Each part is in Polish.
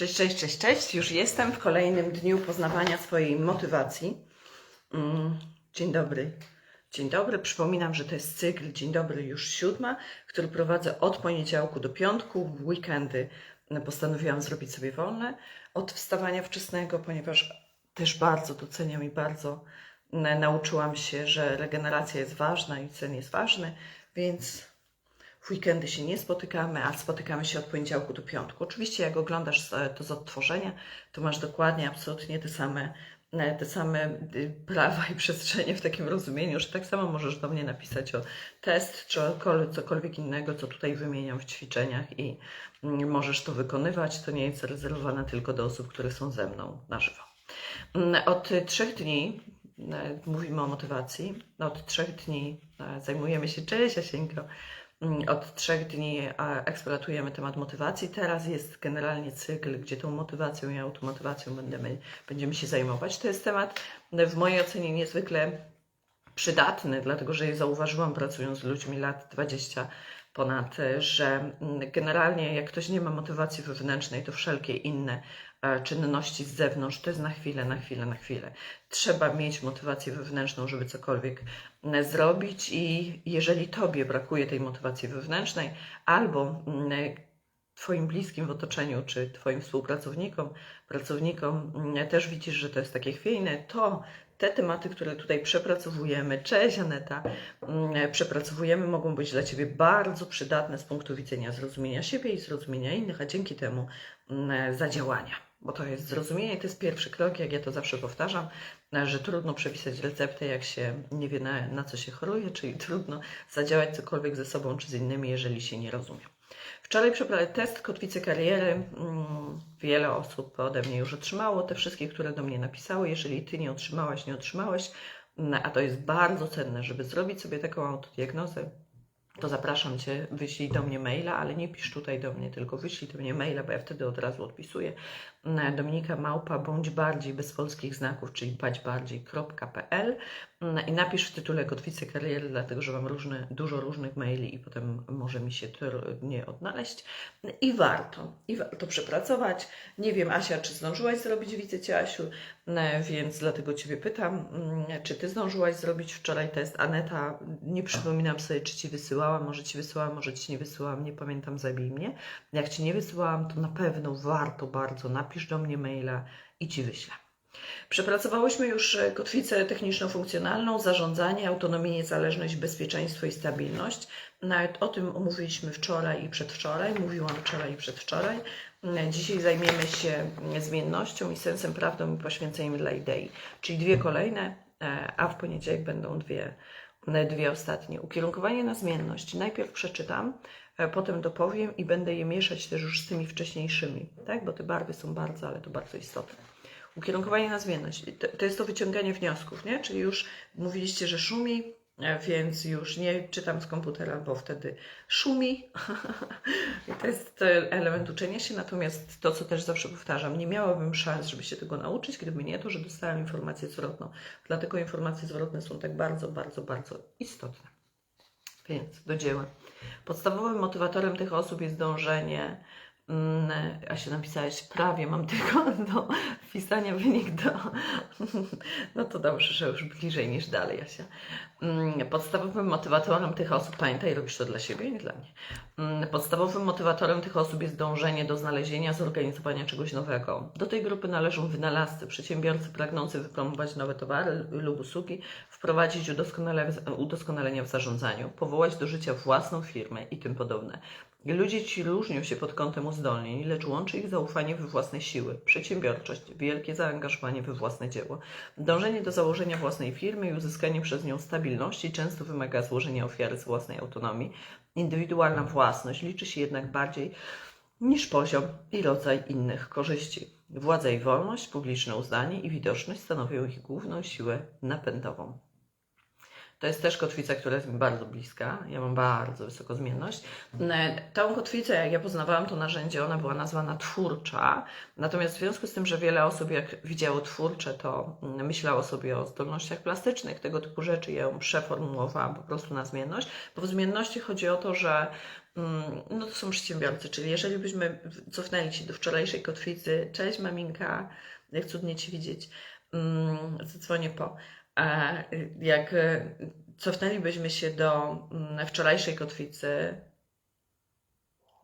Cześć, cześć, cześć, cześć. Już jestem w kolejnym dniu poznawania swojej motywacji. Mm, Dzień dobry. Dzień dobry. Przypominam, że to jest cykl Dzień dobry już siódma, który prowadzę od poniedziałku do piątku. W weekendy postanowiłam zrobić sobie wolne od wstawania wczesnego, ponieważ też bardzo doceniam i bardzo na- nauczyłam się, że regeneracja jest ważna i sen jest ważny, więc w weekendy się nie spotykamy, a spotykamy się od poniedziałku do piątku. Oczywiście, jak oglądasz e, to z odtworzenia, to masz dokładnie, absolutnie te same, e, te same y, prawa i przestrzenie w takim rozumieniu, że tak samo możesz do mnie napisać o test czy cokolwiek innego, co tutaj wymieniam w ćwiczeniach i mm, możesz to wykonywać. To nie jest zarezerwowane tylko do osób, które są ze mną na żywo. Mm, Od trzech dni e, mówimy o motywacji. Od trzech dni e, zajmujemy się, cześć Jasieńko, od trzech dni eksploatujemy temat motywacji. Teraz jest generalnie cykl, gdzie tą motywacją i automotywacją będziemy, będziemy się zajmować. To jest temat e, w mojej ocenie niezwykle przydatny, dlatego że zauważyłam pracując z ludźmi lat 20 ponad, e, że mm, generalnie jak ktoś nie ma motywacji wewnętrznej, to wszelkie inne e, czynności z zewnątrz to jest na chwilę, na chwilę, na chwilę. Trzeba mieć motywację wewnętrzną, żeby cokolwiek mm, zrobić i jeżeli Tobie brakuje tej motywacji wewnętrznej albo mm, Twoim bliskim w otoczeniu, czy Twoim współpracownikom, pracownikom mm, też widzisz, że to jest takie chwiejne, to te tematy, które tutaj przepracowujemy, cześć Aneta, mm, przepracowujemy, mogą być dla Ciebie bardzo przydatne z punktu widzenia zrozumienia siebie i zrozumienia innych, a dzięki temu zadziałania. Bo to jest zrozumienie, to jest pierwszy krok, jak ja to zawsze powtarzam, że trudno przepisać receptę, jak się nie wie na, na co się choruje, czyli trudno zadziałać cokolwiek ze sobą czy z innymi, jeżeli się nie rozumie. Wczoraj przeprowadzę test kotwicy kariery. Mm, Wiele osób ode mnie już otrzymało, te wszystkie, które do mnie napisały. Jeżeli Ty nie otrzymałaś, nie otrzymałeś, mm, a to jest bardzo cenne, żeby zrobić sobie taką autodiagnozę, to zapraszam Cię, wyślij do mnie maila, ale nie pisz tutaj do mnie, tylko wyślij do mnie maila, bo ja wtedy od razu odpisuję. Mm, Dominika Małpa, bądź bardziej bez polskich znaków, czyli baćbardziej.pl mm, i napisz w tytule kotwicy kariery, dlatego że mam różne, dużo różnych maili i potem może mi się nie odnaleźć. I warto, i warto przepracować. Nie wiem, Asia, czy zdążyłaś zrobić, widzę Cię, Asiu, więc dlatego Ciebie pytam, czy Ty zdążyłaś zrobić wczoraj test? Aneta, nie przypominam sobie, czy Ci wysyłałam, może Ci wysyłałam, może Ci nie wysyłałam, nie pamiętam, zabij mnie. Jak Ci nie wysyłałam, to na pewno warto bardzo, napisz do mnie maila i Ci wyślę. Przepracowałyśmy już e, kotwicę techniczno-funkcjonalną, zarządzanie, autonomię, niezależność, bezpieczeństwo i stabilność. Nawet o tym omówiliśmy wczoraj i przedwczoraj, mówiłam wczoraj i przedwczoraj. Mm, Dzisiaj zajmiemy się zmiennością i sensem, prawdą i poświęceniem dla idei, czyli dwie kolejne, e, a w poniedziałek będą dwie, e, dwie ostatnie. Ukierunkowanie na zmienność. Najpierw przeczytam, e, potem dopowiem i będę je mieszać też już z tymi wcześniejszymi, tak? bo te barwy są bardzo, ale to bardzo istotne. Ukierunkowanie na zmienność. To, to jest to wyciąganie wniosków, nie? Czyli już mówiliście, że szumi, e, więc już nie czytam z komputera, bo wtedy szumi. I to jest element uczenia się. Natomiast to, co też zawsze powtarzam, nie miałabym szans, żeby się tego nauczyć, gdyby nie to, że dostałam informację zwrotną. Dlatego informacje zwrotne są tak bardzo, bardzo, bardzo istotne. Więc do dzieła. Podstawowym motywatorem tych osób jest dążenie. Mm, A się napisałeś, prawie mam tylko do wpisania wynik do. No to dobrze, że już bliżej niż dalej, Asia. Mm, Podstawowym motywatorem tych osób, pamiętaj, robisz to dla siebie, nie dla mnie. Mm, Podstawowym motywatorem tych osób jest dążenie do znalezienia, zorganizowania czegoś nowego. Do tej grupy należą wynalazcy, przedsiębiorcy pragnący wypromować nowe towary lub usługi, wprowadzić udoskonale- udoskonalenia w zarządzaniu, powołać do życia własną firmę i tym podobne. Ludzie ci różnią się pod kątem uzdolnień, lecz łączy ich zaufanie we własne siły, przedsiębiorczość, wielkie zaangażowanie we własne dzieło. Dążenie do założenia własnej firmy i uzyskanie przez nią stabilności często wymaga złożenia ofiary z własnej autonomii. Indywidualna własność liczy się jednak bardziej niż poziom i rodzaj innych korzyści. Władza i wolność, publiczne uznanie i widoczność stanowią ich główną siłę napędową. To jest też kotwica, która jest mi bardzo bliska. Ja mam bardzo wysoką zmienność. E, Tą kotwicę, jak ja poznawałam to narzędzie, ona była nazwana twórcza. Natomiast w związku z tym, że wiele osób, jak widziało twórcze, to mm, myślało sobie o zdolnościach plastycznych, tego typu rzeczy, ja ją przeformułowałam po prostu na zmienność. Bo w zmienności chodzi o to, że mm, no to są przedsiębiorcy, czyli jeżeli byśmy cofnęli się do wczorajszej kotwicy, cześć maminka, jak cudnie Cię widzieć, mm, zadzwonię po, jak e, cofnęlibyśmy się do mm, wczorajszej kotwicy,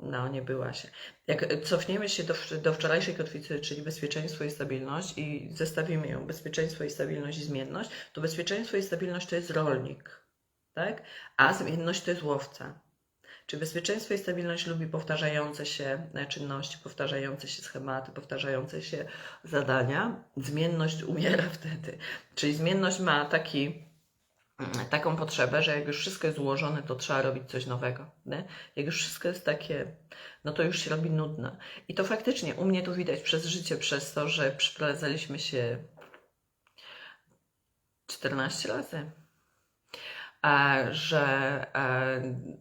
no, nie była się. Jak cofniemy się do, do wczorajszej kotwicy, czyli bezpieczeństwo i stabilność, i zestawimy ją bezpieczeństwo i stabilność i zmienność, to bezpieczeństwo i stabilność to jest rolnik, tak? A zmienność to jest łowca. Czy bezpieczeństwo i stabilność lubi powtarzające się e, czynności, powtarzające się schematy, powtarzające się zadania? Zmienność umiera wtedy. Czyli zmienność ma taki taką potrzebę, że jak już wszystko jest ułożone, to trzeba robić coś nowego. Nie? Jak już wszystko jest takie, no to już się robi nudne. I to faktycznie u mnie to widać przez życie, przez to, że przeprowadzaliśmy się 14 razy. A, że a,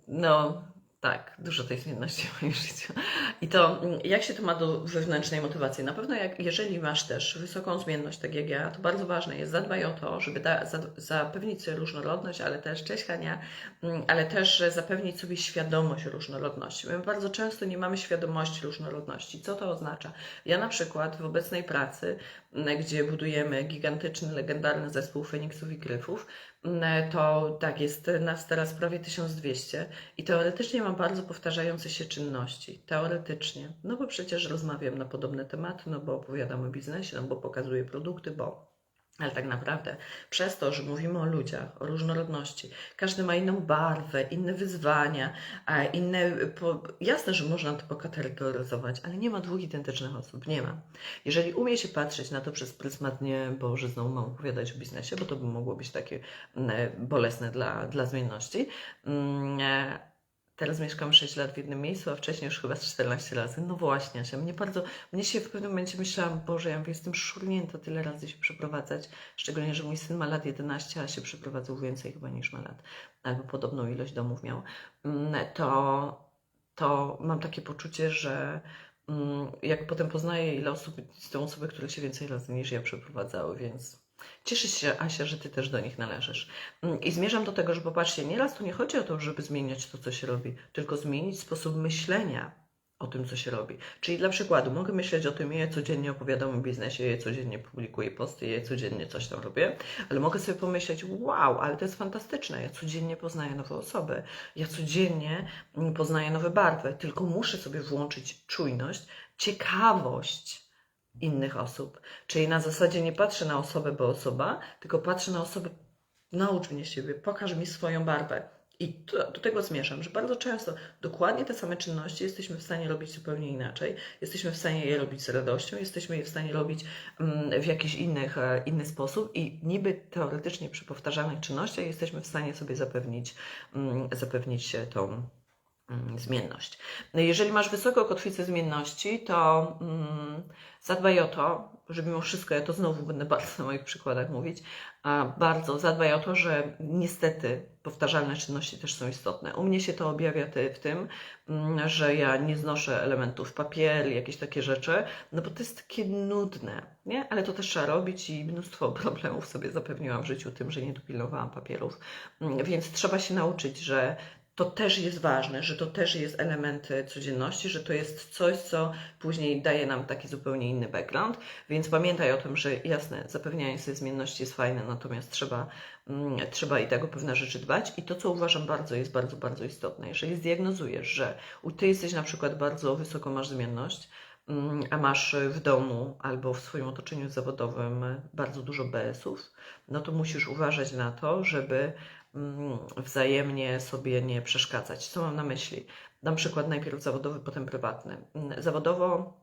no tak, dużo tej zmienności w moim życiu. I to, mm, jak się to ma do wewnętrznej motywacji? Na pewno, jak, jeżeli masz też wysoką zmienność, tak jak ja, to bardzo ważne jest, zadbaj o to, żeby da, za, zapewnić sobie różnorodność, ale też, cześć Hania, mm, ale też zapewnić sobie świadomość różnorodności. My bardzo często nie mamy świadomości różnorodności. Co to oznacza? Ja na przykład w obecnej pracy, mm, gdzie budujemy gigantyczny, legendarny zespół Feniksów i Gryfów, to tak, jest nas teraz prawie 1200 i teoretycznie mam bardzo powtarzające się czynności. Teoretycznie. No bo przecież rozmawiam na podobne tematy, no bo opowiadam o biznesie, no bo pokazuję produkty, bo ale tak naprawdę przez to, że mówimy o ludziach, o różnorodności, każdy ma inną barwę, inne wyzwania, inne. Po... Jasne, że można to pokategoryzować, ale nie ma dwóch identycznych osób. Nie ma. Jeżeli umie się patrzeć na to przez pryzmat nie, bo że znowu mam opowiadać o biznesie, bo to by mogło być takie mm, bolesne dla, dla zmienności. Mm, Teraz mieszkam 6 lat w jednym miejscu, a wcześniej już chyba z 14 razy. No właśnie, się mnie bardzo, mnie się w pewnym momencie myślałam, Boże, ja jestem szurnięta tyle razy się przeprowadzać, szczególnie, że mój syn ma lat 11, a się przeprowadzał więcej chyba niż ma lat, albo podobną ilość domów miał, mm, to, to mam takie poczucie, że mm, jak potem poznaję, ile osób, są osoby, które się więcej razy niż ja przeprowadzały, więc Cieszę się, Asia, że Ty też do nich należysz. Mm, I zmierzam do tego, że popatrzcie, nieraz tu nie chodzi o to, żeby zmieniać to, co się robi, tylko zmienić sposób myślenia o tym, co się robi. Czyli dla przykładu, mogę myśleć o tym, ja codziennie opowiadam o biznesie, ja codziennie publikuję posty, ja codziennie coś tam robię, ale mogę sobie pomyśleć, wow, ale to jest fantastyczne, ja codziennie poznaję nowe osoby, ja codziennie mm, poznaję nowe barwy, tylko muszę sobie włączyć czujność, ciekawość, innych osób. Czyli na zasadzie nie patrzę na osobę, bo osoba, tylko patrzę na osobę, naucz mnie siebie, pokaż mi swoją barwę. I do, do, tego zmierzam, że bardzo często dokładnie te same czynności jesteśmy w stanie robić zupełnie inaczej. Jesteśmy w stanie je robić z radością, jesteśmy je w stanie robić mm, w jakiś innych, e, inny sposób i niby teoretycznie przy powtarzanych czynnościach jesteśmy w stanie sobie zapewnić, mm, zapewnić tą zmienność. No jeżeli masz wysoką kotwicę zmienności, to mm, zadbaj o to, że mimo wszystko, ja to znowu będę bardzo na moich przykładach mówić, a bardzo zadbaj o to, że niestety powtarzalne czynności też są istotne. U mnie się to objawia w tym, mm, że ja nie znoszę elementów papier, jakieś takie rzeczy, no bo to jest takie nudne, nie? Ale to też trzeba robić i mnóstwo problemów sobie zapewniłam w życiu tym, że nie dopilnowałam papierów. Mm, więc trzeba się nauczyć, że to też jest ważne, że to też jest element e, codzienności, że to jest coś, co później daje nam taki zupełnie inny background. Więc pamiętaj o tym, że jasne, zapewnianie sobie zmienności jest fajne, natomiast trzeba, mm, trzeba i tego pewne rzeczy dbać. I to, co uważam bardzo, jest bardzo, bardzo istotne. Jeżeli zdiagnozujesz, że ty jesteś na przykład bardzo wysoko masz zmienność, mm, a masz w domu albo w swoim otoczeniu zawodowym bardzo dużo BS-ów, no to musisz uważać na to, żeby wzajemnie sobie nie przeszkadzać. Co mam na myśli? Dam przykład najpierw zawodowy, potem prywatny. Mm, zawodowo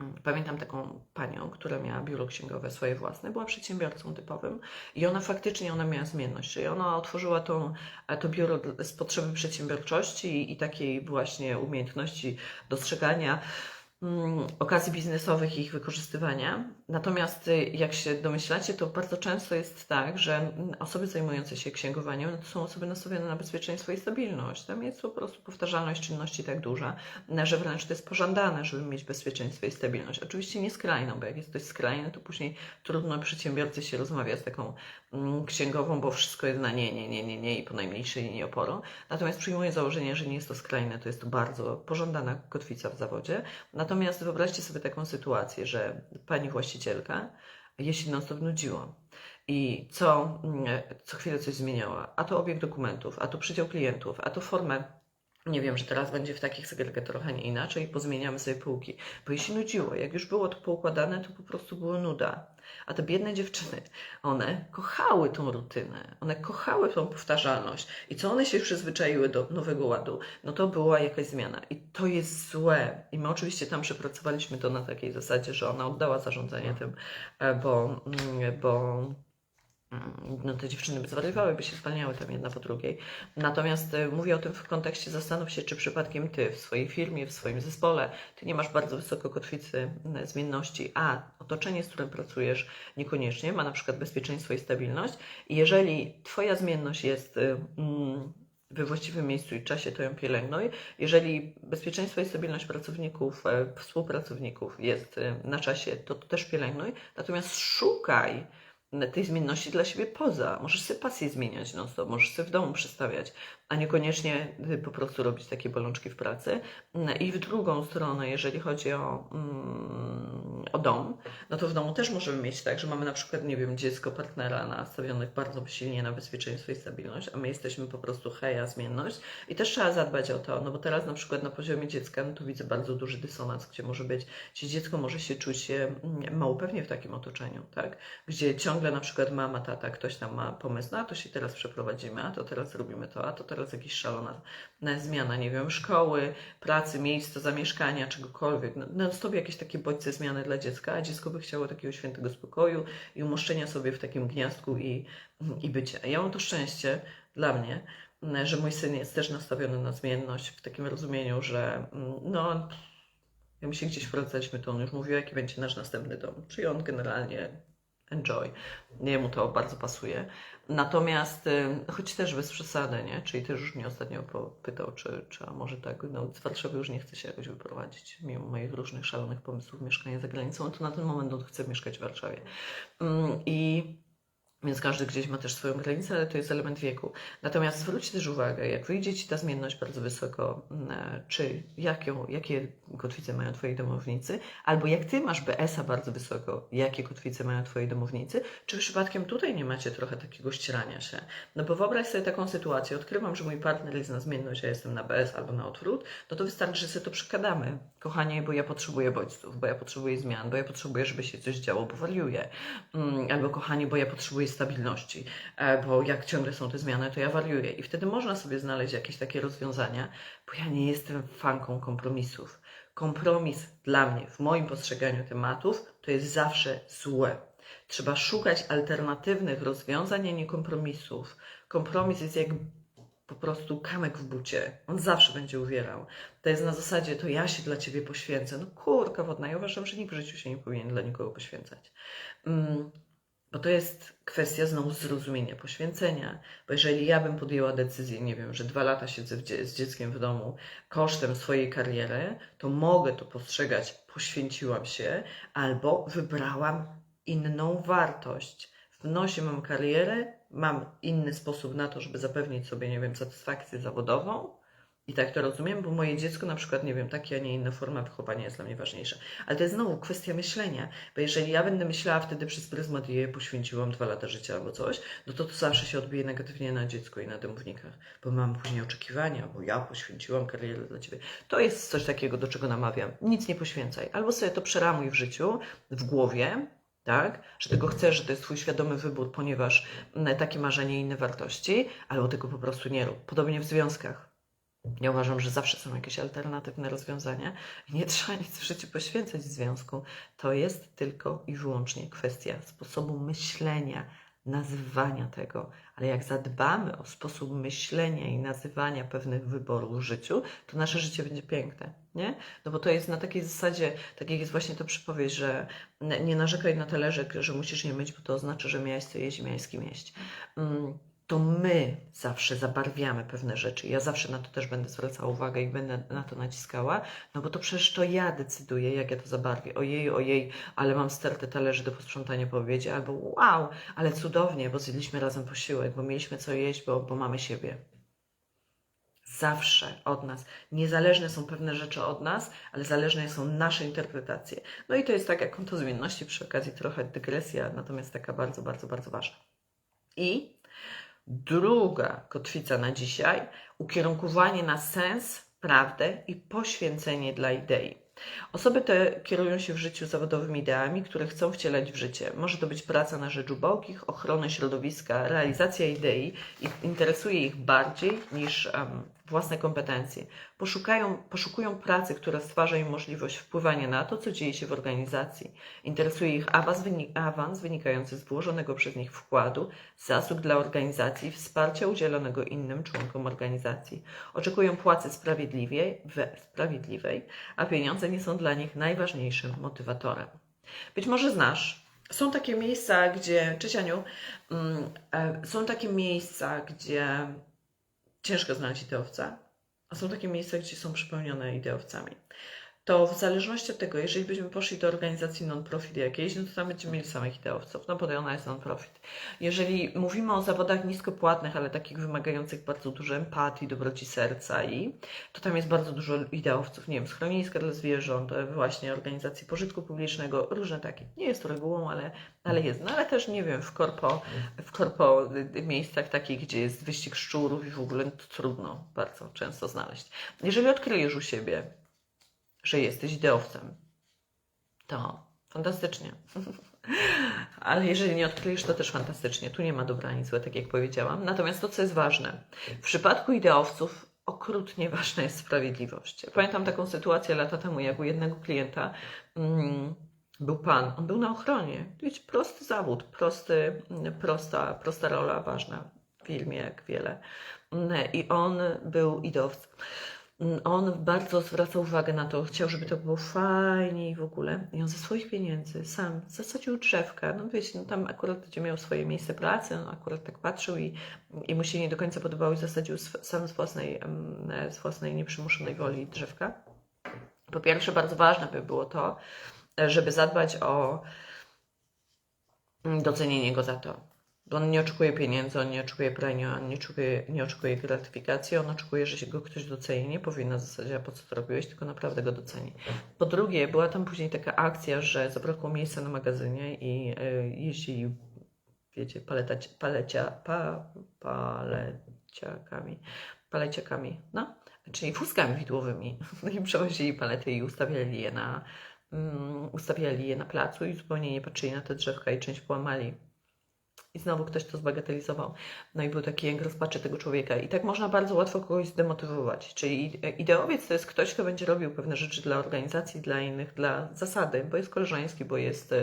mm, Pamiętam taką panią, która miała biuro księgowe swoje własne, była przedsiębiorcą typowym i ona faktycznie ona miała zmienność, czyli ona otworzyła tą, e, to biuro z potrzeby przedsiębiorczości i, takiej właśnie umiejętności dostrzegania mm, okazji biznesowych i ich wykorzystywania. Natomiast y, jak się domyślacie, to bardzo często jest tak, że mm, osoby zajmujące się księgowaniem no to są osoby nastawione na bezpieczeństwo i stabilność. Tam jest po prostu powtarzalność czynności tak duża, że wręcz to jest pożądane, żeby mieć bezpieczeństwo i stabilność. Oczywiście nie skrajną, bo jak jest coś skrajne, to później trudno przedsiębiorcy się rozmawia z taką mm, księgową, bo wszystko jest na nie, nie, nie, nie, nie i po najmniejszej linii oporu. Natomiast przyjmuję założenie, że nie jest to skrajne, to jest to bardzo pożądana kotwica w zawodzie. Natomiast wyobraźcie sobie taką sytuację, że pani właścicielka jej się non-stop nudziło. I co, mm, co chwilę coś zmieniała. A to obieg dokumentów, a to przydział klientów, a to formę. Nie wiem, że teraz będzie w takich segregatorach, a nie inaczej, pozmieniamy sobie półki. Bo jej się nudziło. Jak już było to poukładane, to po prostu było nuda. A te biedne dziewczyny, one kochały tą rutynę, one kochały tą powtarzalność. I co one się przyzwyczaiły do nowego ładu, no to była jakaś zmiana. I to jest złe. I my oczywiście tam przepracowaliśmy to na takiej zasadzie, że ona oddała zarządzanie tym, e, bo, mm, bo no, te dziewczyny by zwariowały, by się zwalniały tam jedna po drugiej. Natomiast e, mówię o tym w kontekście, zastanów się, czy przypadkiem ty w swojej firmie, w swoim zespole, ty nie masz bardzo wysoko kotwicy mm, zmienności, a otoczenie, z którym pracujesz, niekoniecznie ma na przykład bezpieczeństwo i stabilność. I jeżeli twoja zmienność jest y, mm, we właściwym miejscu i czasie, to ją pielęgnuj. Jeżeli bezpieczeństwo i stabilność pracowników, e, współpracowników jest na czasie, to też pielęgnuj. Natomiast szukaj tej zmienności dla siebie poza. Możesz sobie pasję zmieniać non stop, możesz sobie w domu przestawiać, a niekoniecznie y, po prostu robić takie bolączki w pracy. Mm, I w drugą stronę, jeżeli chodzi o, mm, o dom, no to w domu też możemy mieć tak, że mamy na przykład, nie wiem, dziecko partnera nastawionych bardzo silnie na bezpieczeństwo i stabilność, a my jesteśmy po prostu heja, zmienność i też trzeba zadbać o to, no bo teraz na przykład na poziomie dziecka, no to widzę bardzo duży dysonans, gdzie może być, gdzie dziecko może się czuć mm, mało pewnie w takim otoczeniu, tak? Gdzie ciągle na przykład mama, tata, ktoś tam ma pomysł, no a to się teraz przeprowadzimy, a to teraz robimy to, a to teraz jakaś szalona na zmiana, nie wiem, szkoły, pracy, miejsca zamieszkania, czegokolwiek. No, no stop jakieś takie bodźce zmiany dla dziecka, a dziecko by chciało takiego świętego spokoju i umoszczenia sobie w takim gniazdku i, i bycia. Ja mam to szczęście dla mnie, że mój syn jest też nastawiony na zmienność w takim rozumieniu, że mm, no, jak my się gdzieś wracaliśmy, to on już mówił, jaki będzie nasz następny dom. Czyli on generalnie enjoy. Jemu to bardzo pasuje. Natomiast, y, choć też bez przesady, nie? Czyli też już mnie ostatnio pytał, czy, czy a może tak, no z Warszawy już nie chce się jakoś wyprowadzić, mimo moich różnych szalonych pomysłów mieszkania za granicą, to na ten moment on chce mieszkać w Warszawie. Mm, I więc każdy gdzieś ma też swoją granicę, ale to jest element wieku. Natomiast zwróć też uwagę, jak wyjdzie Ci ta zmienność bardzo wysoko, mm, czy jaką, jakie kotwice mają Twoi domownicy, albo jak Ty masz BS-a bardzo wysoko, jakie kotwice mają Twoi domownicy, czy przypadkiem tutaj nie macie trochę takiego ścierania się. No bo wyobraź sobie taką sytuację, odkrywam, że mój partner jest na zmienność, ja jestem na BS albo na odwrót, no to wystarczy, że sobie to przekładamy. Kochanie, bo ja potrzebuję bodźców, bo ja potrzebuję zmian, bo ja potrzebuję, żeby się coś działo, bo wariuję. Mm, Albo kochanie, bo ja potrzebuję stabilności, e, bo jak ciągle są te zmiany, to ja wariuję. I wtedy można sobie znaleźć jakieś takie rozwiązania, bo ja nie jestem fanką kompromisów. Kompromis dla mnie, w moim postrzeganiu tematów, to jest zawsze złe. Trzeba szukać alternatywnych rozwiązań, a nie kompromisów. Kompromis jest jak po prostu kamyk w bucie. On zawsze będzie uwierał. To jest na zasadzie, to ja się dla ciebie poświęcę. No kurka wodna, ja uważam, że nikt w życiu się nie powinien dla nikogo poświęcać. Mm, bo to jest kwestia znowu zrozumienia, poświęcenia. Bo jeżeli ja bym podjęła decyzję, nie wiem, że dwa lata siedzę dzie z dzieckiem w domu kosztem swojej kariery, to mogę to postrzegać, poświęciłam się, albo wybrałam inną wartość. W nosie mam karierę, mam inny sposób na to, żeby zapewnić sobie, nie wiem, satysfakcję zawodową. I tak to rozumiem, bo moje dziecko na przykład, nie wiem, takie, a nie inna forma wychowania jest dla mnie ważniejsza. Ale to jest znowu kwestia myślenia, bo jeżeli ja będę myślała wtedy przez pryzmat jej poświęciłam dwa lata życia albo coś, no to to zawsze się odbije negatywnie na dziecku i na domownikach, bo mam później oczekiwania, bo ja poświęciłam karierę dla ciebie. To jest coś takiego, do czego namawiam. Nic nie poświęcaj. Albo sobie to przeramuj w życiu, w głowie, tak? Że tego chcesz, że to jest Twój świadomy wybór, ponieważ mm, takie marzenie i inne wartości, albo tego po prostu nie rób. Podobnie w związkach. Ja uważam, że zawsze są jakieś alternatywne rozwiązania i nie trzeba nic w życiu poświęcać w związku. To jest tylko i wyłącznie kwestia sposobu myślenia, nazywania tego, ale jak zadbamy o sposób myślenia i nazywania pewnych wyborów w życiu, to nasze życie będzie piękne, nie? No bo to jest na takiej zasadzie, tak jak jest właśnie to przypowiedź, że nie narzekaj na talerzyk, że musisz je myć, bo to oznacza, że miałeś co jeść miałeś z kim jeść. Mm, to my zawsze zabarwiamy pewne rzeczy. Ja zawsze na to też będę zwracała uwagę i będę na to naciskała, no bo to przecież to ja decyduję, jak ja to zabarwię. Ojej, ojej, ale mam sterty talerzy do posprzątania po obiedzie, albo wow, ale cudownie, bo zjedliśmy razem posiłek, bo mieliśmy co jeść, bo, bo mamy siebie. Zawsze od nas. Niezależne są pewne rzeczy od nas, ale zależne są nasze interpretacje. No i to jest taka kąto zmienności, przy okazji trochę dygresja, natomiast taka bardzo, bardzo, bardzo ważna. I Druga kotwica na dzisiaj ukierunkowanie na sens, prawdę i poświęcenie dla idei. Osoby te kierują się w życiu zawodowym ideami, które chcą wcielać w życie. Może to być praca na rzecz ubogich, ochrony środowiska, realizacja idei i interesuje ich bardziej niż um, własne kompetencje. Poszukają, poszukują pracy, która stwarza im możliwość wpływania na to, co dzieje się w organizacji. Interesuje ich awans, wynik awans wynikający z włożonego przez nich wkładu, zasług dla organizacji, wsparcia udzielonego innym członkom organizacji. Oczekują płacy sprawiedliwej, sprawiedliwej, a pieniądze nie są dla nich najważniejszym motywatorem. Być może znasz są takie miejsca, gdzie, cześć Aniu, mm, e, są takie miejsca, gdzie ciężko znaleźć ideowca, a są takie miejsca, gdzie są przepełnione ideowcami to w zależności od tego, jeżeli byśmy poszli do organizacji non-profit jakiejś, no to tam będziemy mieli samych ideowców, no bo ona jest non-profit. Jeżeli mówimy o zawodach niskopłatnych, ale takich wymagających bardzo dużo empatii, dobroci serca i to tam jest bardzo dużo ideowców, nie wiem, schroniska dla zwierząt, właśnie organizacji pożytku publicznego, różne takie. Nie jest to regułą, ale, ale jest. No ale też, nie wiem, w korpo, w korpo y, miejscach takich, gdzie jest wyścig szczurów i w ogóle to trudno bardzo często znaleźć. Jeżeli odkryjesz u siebie że jesteś ideowcem. To fantastycznie. Ale jeżeli nie odkryjesz, to też fantastycznie. Tu nie ma dobra ani złe, tak jak powiedziałam. Natomiast to, co jest ważne, w przypadku ideowców okrutnie ważna jest sprawiedliwość. Pamiętam taką sytuację lata temu, jak u jednego klienta mm, był pan, on był na ochronie. Wiecie, prosty zawód, prosty, prosta, prosta rola, ważna w filmie, jak wiele. I on był ideowcem. Mm, on bardzo zwracał uwagę na to, chciał, żeby to było fajnie i w ogóle. I on ze swoich pieniędzy sam zasadził drzewka. No wiecie, no tam akurat gdzie miał swoje miejsce pracy, on akurat tak patrzył i, i mu się nie do końca podobało i zasadził sam z własnej, z własnej nieprzymuszonej woli drzewka. Po pierwsze, bardzo ważne by było to, żeby zadbać o mm, docenienie go za to on nie oczekuje pieniędzy, on nie oczekuje premii, on nie oczekuje, nie oczekuje gratyfikacji, on oczekuje, że się go ktoś doceni. Nie powie na zasadzie, a po co to robiłeś, tylko naprawdę go doceni. Po drugie, była tam później taka akcja, że zabrakło miejsca na magazynie i jeździli, wiecie, paleta, palecia, pa, paleciakami, paleciakami, no, czyli wózkami widłowymi. No i przewozili palety i ustawiali je na, um, ustawiali je na placu i zupełnie nie patrzyli na te drzewka i część połamali i znowu ktoś to zbagatelizował. No i był taki jęk rozpaczy tego człowieka. I tak można bardzo łatwo kogoś zdemotywować. Czyli ideowiec to jest ktoś, kto będzie robił pewne rzeczy dla organizacji, dla innych, dla zasady, bo jest koleżeński, bo jest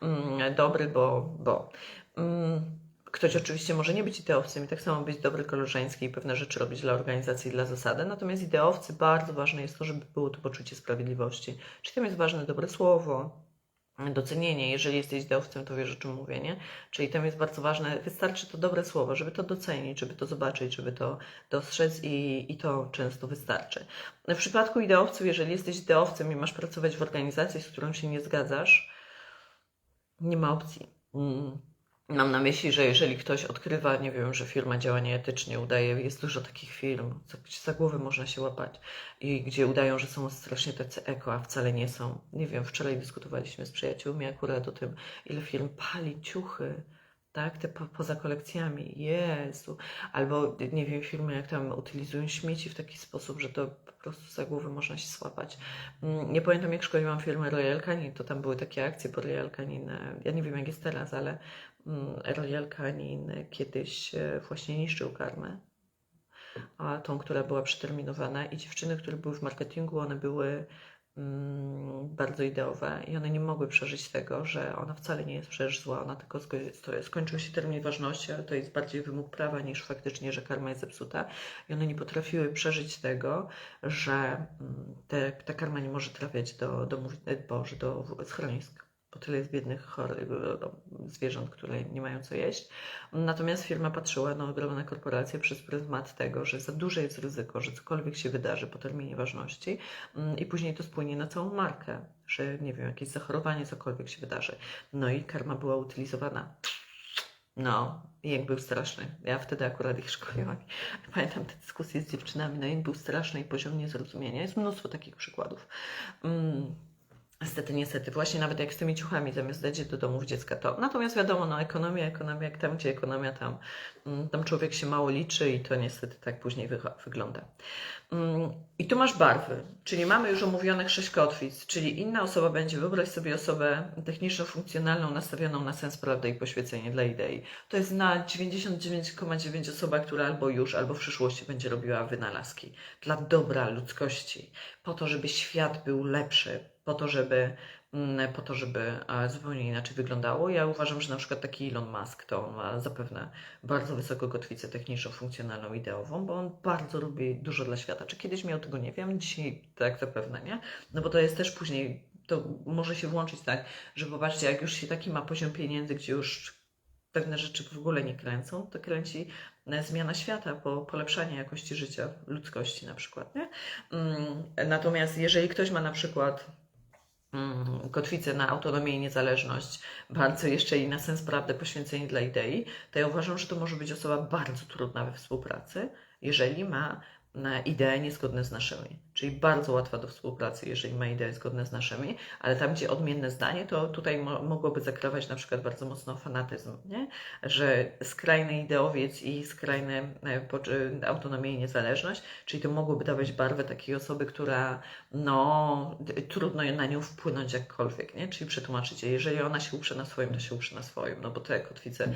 mm, dobry, bo. bo. Mm, ktoś oczywiście może nie być ideowcem i tak samo być dobry koleżeński i pewne rzeczy robić dla organizacji, dla zasady. Natomiast ideowcy bardzo ważne jest to, żeby było to poczucie sprawiedliwości. Czyli tam jest ważne dobre słowo, docenienie. Jeżeli jesteś ideowcem, to wiesz o czym mówię, nie? Czyli tam jest bardzo ważne, wystarczy to dobre słowo, żeby to docenić, żeby to zobaczyć, żeby to dostrzec i, i to często wystarczy. W przypadku ideowców, jeżeli jesteś ideowcem i masz pracować w organizacji, z którą się nie zgadzasz, nie ma opcji. Mm Mam na myśli, że jeżeli ktoś odkrywa, nie wiem, że firma działa nieetycznie, udaje, jest dużo takich firm, gdzie za głowę można się łapać i gdzie udają, że są strasznie tacy eko, a wcale nie są. Nie wiem, wczoraj dyskutowaliśmy z przyjaciółmi akurat o tym, ile firm pali ciuchy, tak, te po, poza kolekcjami, Jezu, albo nie wiem, firmy jak tam utylizują śmieci w taki sposób, że to po prostu za głowę można się słapać. Mm, nie pamiętam jak szkoliłam firmę Royal Canin, to tam były takie akcje po Royal Canin, ja nie wiem jak jest teraz, ale Royal Canin kiedyś e, właśnie niszczył karmę, a tą, która była przeterminowana i dziewczyny, które były w marketingu, one były mm, bardzo ideowe i one nie mogły przeżyć tego, że ona wcale nie jest przecież zła, ona tylko skończył się termin ważności, ale to jest bardziej wymóg prawa niż faktycznie, że karma jest zepsuta i one nie potrafiły przeżyć tego, że mm, te, ta karma nie może trafiać do domów, e, Boże, do w- schronisk. Bo tyle jest biednych chorych, zwierząt, które nie mają co jeść. Natomiast firma patrzyła na ogromne korporacje przez pryzmat tego, że za duże jest ryzyko, że cokolwiek się wydarzy po terminie ważności mm, i później to spłynie na całą markę, że nie wiem, jakieś zachorowanie, cokolwiek się wydarzy. No i karma była utylizowana. No, i jak był straszny. Ja wtedy akurat ich szkoliłam. Pamiętam te dyskusje z dziewczynami, no i był straszny i poziom niezrozumienia. Jest mnóstwo takich przykładów. Mm. Niestety, niestety, właśnie nawet jak z tymi ciuchami zamiast dać je do domów dziecka, to natomiast wiadomo, no ekonomia, ekonomia, jak tam gdzie ekonomia, tam, mm, tam człowiek się mało liczy i to niestety tak później wycho- wygląda. Mm, I tu masz barwy, czyli mamy już omówionych sześć kotwic, czyli inna osoba będzie, wyobraź sobie osobę techniczno-funkcjonalną, nastawioną na sens, prawdę i poświęcenie dla idei. To jest na 99,9 osoba, która albo już, albo w przyszłości będzie robiła wynalazki dla dobra ludzkości, po to, żeby świat był lepszy, po to, żeby, mm, po to, żeby e, zupełnie inaczej wyglądało. Ja uważam, że na przykład taki Elon Musk to on ma zapewne bardzo wysoką kotwicę techniczno-funkcjonalną, ideową, bo on bardzo lubi dużo dla świata. Czy kiedyś miał tego, nie wiem, dzisiaj tak zapewne, nie? No bo to jest też później, to może się włączyć tak, że popatrzcie, jak już się taki ma poziom pieniędzy, gdzie już pewne rzeczy w ogóle nie kręcą, to kręci e, zmiana świata, po polepszanie jakości życia ludzkości na przykład, nie? Mm, Natomiast jeżeli ktoś ma na przykład kotwicę na autonomię i niezależność, bardzo jeszcze i na sens prawdy, poświęcenie dla idei, to ja uważam, że to może być osoba bardzo trudna we współpracy, jeżeli ma na idee niezgodne z naszymi. Czyli bardzo łatwa do współpracy, jeżeli ma idee zgodne z naszymi, ale tam, gdzie odmienne zdanie, to tutaj mo mogłoby zakrawać na przykład bardzo mocno fanatyzm, nie? że skrajny ideowiec i skrajny e, autonomia i niezależność, czyli to mogłoby dawać barwę takiej osoby, która no, trudno na nią wpłynąć jakkolwiek, nie? czyli przetłumaczyć, jeżeli ona się uprze na swoim, to się uprze na swoim, no bo te kotwice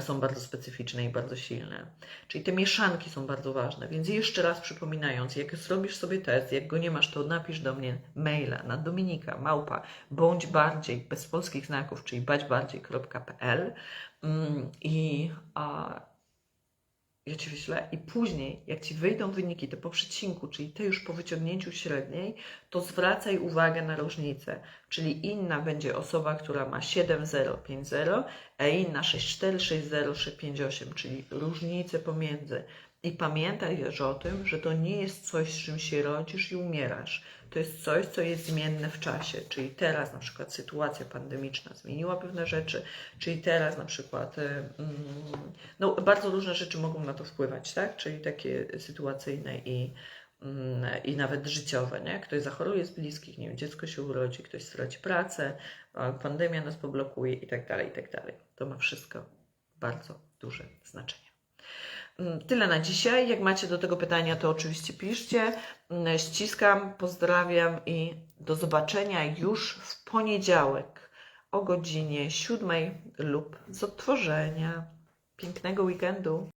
są bardzo specyficzne i bardzo silne. Czyli te mieszanki są bardzo ważne, więc jeszcze raz przypominając, jak zrobisz sobie test, jak go nie masz, to napisz do mnie maila na dominika małpa bądź bardziej bez polskich znaków, czyli baćbardziej.pl mm, i a, ja Ci wyślę i później, jak Ci wyjdą wyniki, te po przecinku, czyli te już po wyciągnięciu średniej, to zwracaj uwagę na różnicę. Czyli inna będzie osoba, która ma 7,050, a inna 6,4, 6,0, 6,58, czyli różnice pomiędzy. I pamiętaj też o tym, że to nie jest coś, z czym się rodzisz i umierasz. To jest coś, co jest zmienne w czasie. Czyli teraz na przykład sytuacja pandemiczna zmieniła pewne rzeczy, czyli teraz na przykład mm, no, bardzo różne rzeczy mogą na to wpływać, tak? Czyli takie sytuacyjne i, mm, i nawet życiowe, nie? Ktoś zachoruje z bliskich, nie wiem, dziecko się urodzi, ktoś straci pracę, pandemia nas poblokuje i tak dalej, i tak dalej. To ma wszystko bardzo duże znaczenie. Mm, Tyle na dzisiaj. Jak macie do tego pytania, to oczywiście piszcie. Mm, Ściskam, pozdrawiam i do zobaczenia już w poniedziałek o godzinie 7 lub z odtworzenia. Pięknego weekendu.